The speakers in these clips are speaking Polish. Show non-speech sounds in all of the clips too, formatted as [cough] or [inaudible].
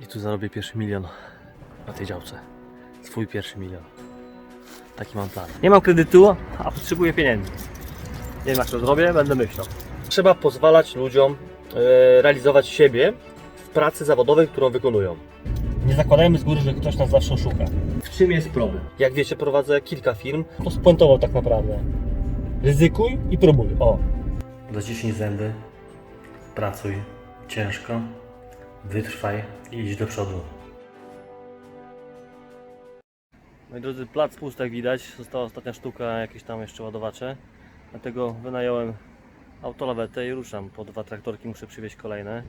I tu zarobię pierwszy milion na tej działce. Swój pierwszy milion. Taki mam plan. Nie mam kredytu, a potrzebuję pieniędzy. Nie wiem jak to zrobię, będę myślał. Trzeba pozwalać ludziom e, realizować siebie w pracy zawodowej, którą wykonują. Nie zakładajmy z góry, że ktoś nas zawsze oszuka. W czym jest problem? Jak wiecie, prowadzę kilka firm. To spuentował tak naprawdę. Ryzykuj i próbuj. O. Zaciśnij zęby, pracuj ciężko, wytrwaj i idź do przodu. Moi drodzy, plac pusty jak widać. Została ostatnia sztuka, jakieś tam jeszcze ładowacze. Dlatego wynająłem autolawetę i ruszam. Po dwa traktorki muszę przywieźć kolejne,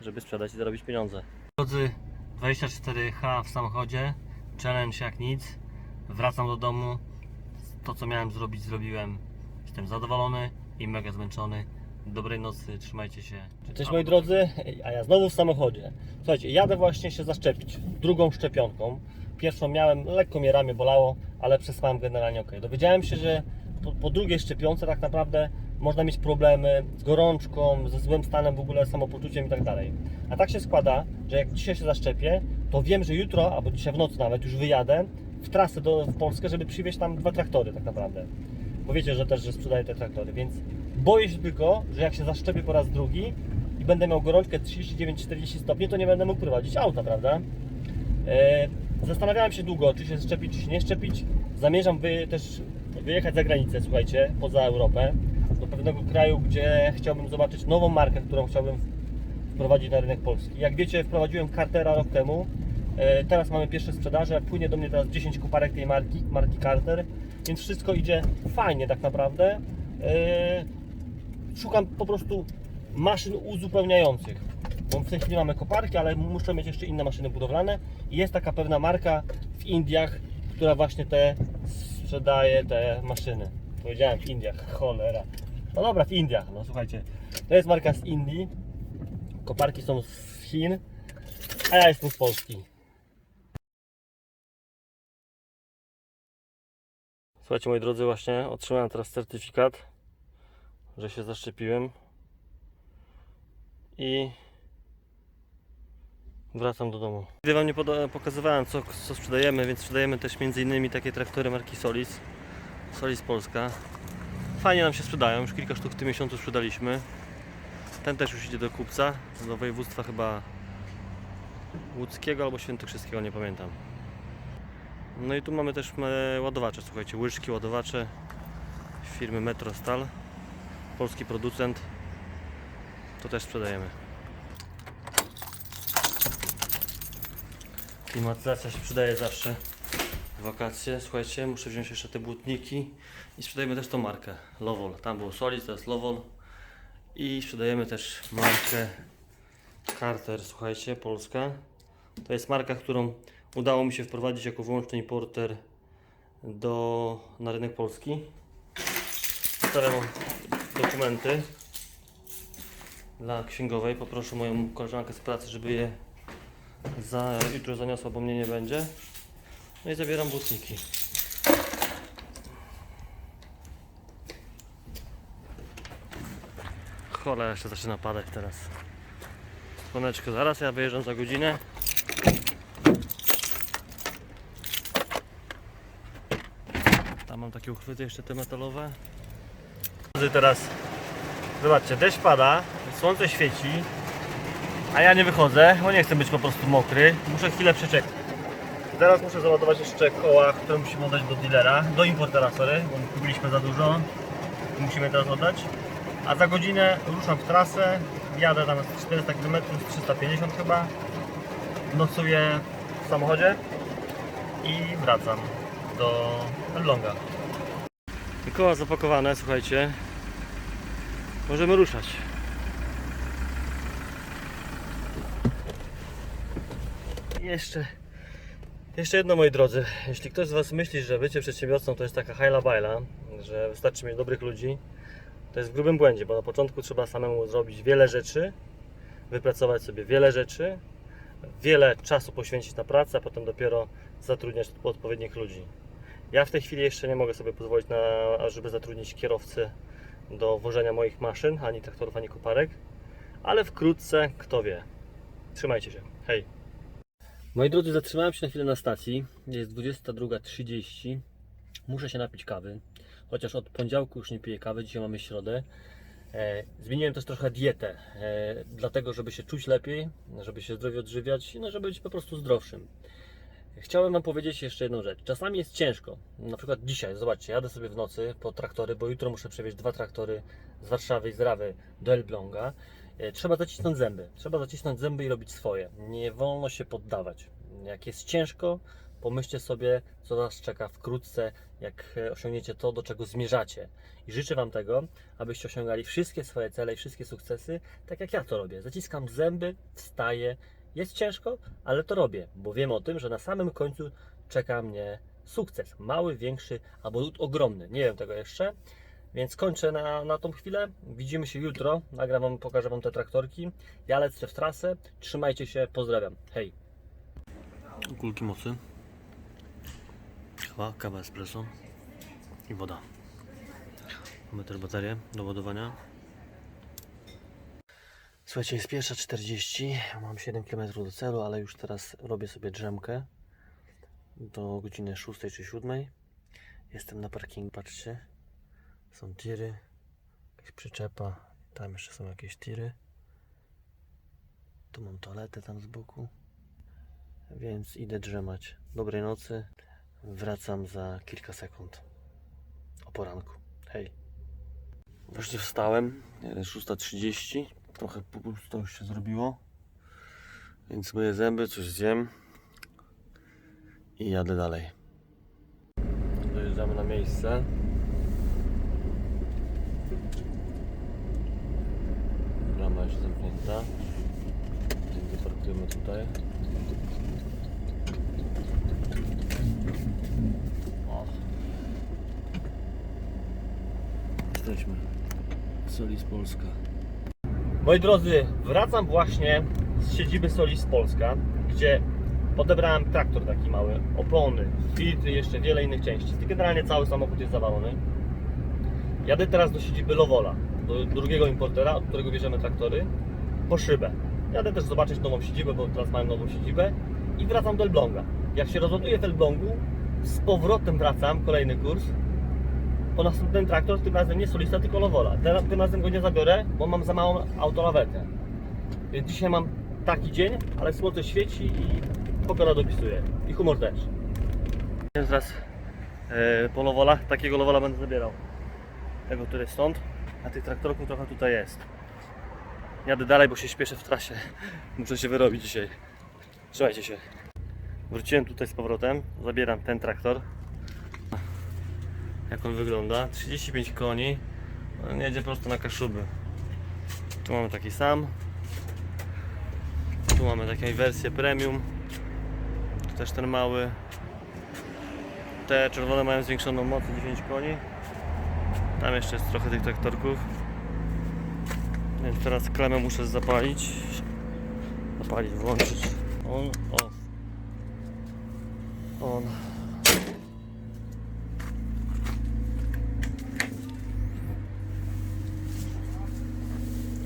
żeby sprzedać i zarobić pieniądze. Drodzy, 24H w samochodzie. Challenge jak nic. Wracam do domu. To co miałem zrobić, zrobiłem. Jestem zadowolony i mega zmęczony. Dobrej nocy, trzymajcie się. Cześć moi drodzy, a ja znowu w samochodzie. Słuchajcie, jadę właśnie się zaszczepić drugą szczepionką. Pierwszą miałem, lekko mnie ramię bolało, ale przespałem generalnie ok. Dowiedziałem się, że po, po drugiej szczepionce tak naprawdę można mieć problemy z gorączką, ze złym stanem w ogóle samopoczuciem i tak dalej. A tak się składa, że jak dzisiaj się zaszczepię, to wiem, że jutro, albo dzisiaj w nocy nawet już wyjadę w trasę do, w Polskę, żeby przywieźć tam dwa traktory tak naprawdę. Bo wiecie, że też, że sprzedaję te traktory, więc boję się tylko, że jak się zaszczepię po raz drugi i będę miał gorączkę 39-40 stopni, to nie będę mógł prowadzić auta, prawda? E, Zastanawiałem się długo, czy się szczepić, czy się nie szczepić. Zamierzam wy, też wyjechać za granicę, słuchajcie, poza Europę, do pewnego kraju, gdzie chciałbym zobaczyć nową markę, którą chciałbym wprowadzić na rynek polski. Jak wiecie, wprowadziłem Cartera rok temu. E, Teraz mamy pierwsze sprzedaże. Płynie do mnie teraz 10 kuparek tej marki, marki Carter, więc wszystko idzie fajnie tak naprawdę. E, Szukam po prostu maszyn uzupełniających. Bo w tej chwili mamy koparki, ale muszę mieć jeszcze inne maszyny budowlane. Jest taka pewna marka w Indiach, która właśnie te sprzedaje te maszyny. Powiedziałem w Indiach, cholera. No dobra, w Indiach, no słuchajcie. To jest marka z Indii. Koparki są z Chin, a ja jestem z Polski. Słuchajcie moi drodzy, właśnie otrzymałem teraz certyfikat, że się zaszczepiłem i wracam do domu. Gdy Wam nie pokazywałem co, co sprzedajemy, więc sprzedajemy też m.in. takie traktory marki Solis. Solis Polska. Fajnie nam się sprzedają, już kilka sztuk w tym miesiącu sprzedaliśmy. Ten też już idzie do kupca, do województwa chyba łódzkiego albo świętokrzyskiego, nie pamiętam. No i tu mamy też e, ładowacze, słuchajcie, łyżki, ładowacze firmy Metrostal, polski producent. To też sprzedajemy. Klimatyzacja się przydaje zawsze w wakacje. Słuchajcie, muszę wziąć jeszcze te błotniki i sprzedajemy też tą markę Lovol. Tam było Solis, teraz Lovol. I sprzedajemy też markę Carter, słuchajcie, polska. To jest marka, którą udało mi się wprowadzić jako wyłączny importer do, na rynek polski. Zostawiam dokumenty dla księgowej. Poproszę moją koleżankę z pracy, żeby je za, jutro zaniosła, bo mnie nie będzie. No i zabieram butniki. Cholera, jeszcze zaczyna padać teraz. Słoneczko zaraz, ja wyjeżdżam za godzinę. Mam takie uchwyty jeszcze te metalowe. Teraz zobaczcie, deszcz pada, słońce świeci, a ja nie wychodzę, bo nie chcę być po prostu mokry. Muszę chwilę przeczekać. Teraz muszę załadować jeszcze koła, które musimy oddać do dealera, do importera, sorry, bo kupiliśmy za dużo. Musimy teraz oddać. A za godzinę ruszam w trasę, jadę tam 400 km, 350 chyba. Nocuję w samochodzie i wracam do Elbląga. Koła zapakowane, słuchajcie. Możemy ruszać. Jeszcze, jeszcze jedno moi drodzy. Jeśli ktoś z Was myśli, że bycie przedsiębiorcą to jest taka hajla bajla, że wystarczy mieć dobrych ludzi, to jest w grubym błędzie, bo na początku trzeba samemu zrobić wiele rzeczy, wypracować sobie wiele rzeczy, wiele czasu poświęcić na pracę, a potem dopiero zatrudniać odpowiednich ludzi. Ja w tej chwili jeszcze nie mogę sobie pozwolić na, żeby zatrudnić kierowcę do wożenia moich maszyn, ani traktorów, ani koparek, ale wkrótce, kto wie. Trzymajcie się. Hej! Moi drodzy, zatrzymałem się na chwilę na stacji. Jest 22.30. Muszę się napić kawy. Chociaż od poniedziałku już nie piję kawy, dzisiaj mamy środę. E, zmieniłem też trochę dietę, e, dlatego żeby się czuć lepiej, żeby się zdrowie odżywiać, no żeby być po prostu zdrowszym. Chciałem Wam powiedzieć jeszcze jedną rzecz. Czasami jest ciężko. Na przykład dzisiaj, zobaczcie, jadę sobie w nocy po traktory, bo jutro muszę przewieźć dwa traktory z Warszawy i z Rawy do Elbląga. E, Trzeba zacisnąć zęby. Trzeba zacisnąć zęby i robić swoje. Nie wolno się poddawać. Jak jest ciężko, pomyślcie sobie, co nas czeka wkrótce, jak osiągniecie to, do czego zmierzacie. I życzę Wam tego, abyście osiągali wszystkie swoje cele i wszystkie sukcesy, tak jak ja to robię. Zaciskam zęby, wstaję. Jest ciężko, ale to robię, bo wiem o tym, że na samym końcu czeka mnie sukces. Mały, większy albo ogromny. Nie wiem tego jeszcze. Więc kończę na, na tą chwilę. Widzimy się jutro. Nagram wam, pokażę Wam te traktorki. Ja lecę w trasę. Trzymajcie się. Pozdrawiam. Hej. Kulki mocy. Kawa, kawa espresso i woda. Mamy też baterię do ładowania. Słuchajcie, jest pierwsza 40. Mam 7 km do celu, ale już teraz robię sobie drzemkę do godziny 6 czy 7. Jestem na parkingu, patrzcie. Są tiry, jakaś przyczepa, tam jeszcze są jakieś tiry. Tu mam toaletę tam z boku. Więc idę drzemać. Dobrej nocy. Wracam za kilka sekund. O poranku. Hej. Właśnie wstałem. Jest 6.30. Trochę pusto już się zrobiło. Więc myję zęby, coś zjem. I jadę dalej. Dojeżdżamy na miejsce. Brama już zamknięta. Zaparkujemy tutaj. O. Jesteśmy. Solis Polska. Moi drodzy, wracam właśnie z siedziby Solis Polska, gdzie odebrałem traktor taki mały, opony, filtry, jeszcze wiele innych części. Generalnie cały samochód jest zawalony. Jadę teraz do siedziby Lowola, do drugiego importera, od którego bierzemy traktory, po szybę. Jadę też zobaczyć nową siedzibę, bo teraz mają nową siedzibę i wracam do Elbląga. Jak się rozładuję w Elblągu, z powrotem wracam, kolejny kurs, po następny traktor, tym razem nie Solista, tylko Lowola. Ten, tym razem go nie zabiorę, bo mam za małą autolawetę. Więc dzisiaj mam taki dzień, ale słońce świeci i pogoda dopisuje. I humor też. Teraz e, po Lowolach, takiego Lowola będę zabierał. Tego, który jest stąd, a tych traktorków trochę tutaj jest. Jadę dalej, bo się śpieszę w trasie. [laughs] Muszę się wyrobić dzisiaj. Trzymajcie się. Wróciłem tutaj z powrotem. Zabieram ten traktor. Jak on wygląda? 35 koni. On jedzie prosto na Kaszuby. Tu mamy taki sam. Tu mamy taką wersję premium. Tu też ten mały. Te czerwone mają zwiększoną moc 10 koni. Tam jeszcze jest trochę tych traktorków. Więc teraz klemę muszę zapalić. Zapalić, włączyć. On, off. On.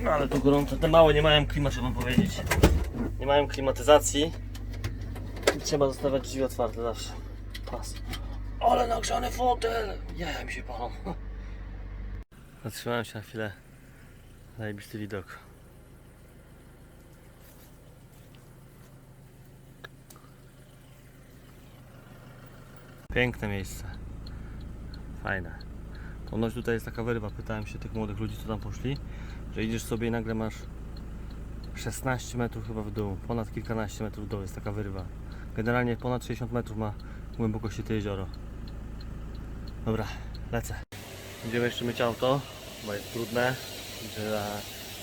No ale to gorąco. Te małe nie mają klima, trzeba powiedzieć. Nie mają klimatyzacji. I trzeba zostawiać drzwi otwarte zawsze. Pas. Ale nagrzany fotel! Ja mi się palą. [laughs] Zatrzymałem się na chwilę. Zajebisty widok. Piękne miejsce. Fajne. Ponoć tutaj jest taka wyrwa. Pytałem się tych młodych ludzi, co tam poszli, że idziesz sobie i nagle masz 16 metrów chyba w dół. Ponad kilkanaście metrów w dół jest taka wyrwa. Generalnie ponad 60 metrów ma głębokości to jezioro. Dobra, lecę. Będziemy jeszcze myć auto, bo jest brudne.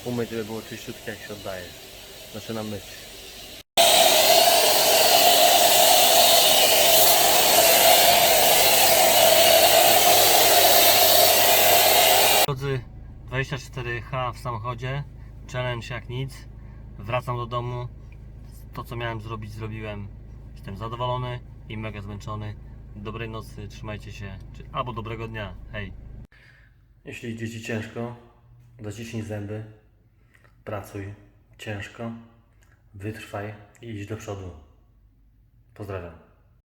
Umyć, żeby było czyściutkie jak się oddaje. Zaczynam myć. Drodzy, 24H w samochodzie, challenge jak nic. Wracam do domu. To co miałem zrobić, zrobiłem. Jestem zadowolony i mega zmęczony. Dobrej nocy, trzymajcie się, czy, albo dobrego dnia. Hej. Jeśli idzie Ci ciężko, zaciśnij zęby, pracuj ciężko, wytrwaj i idź do przodu. Pozdrawiam.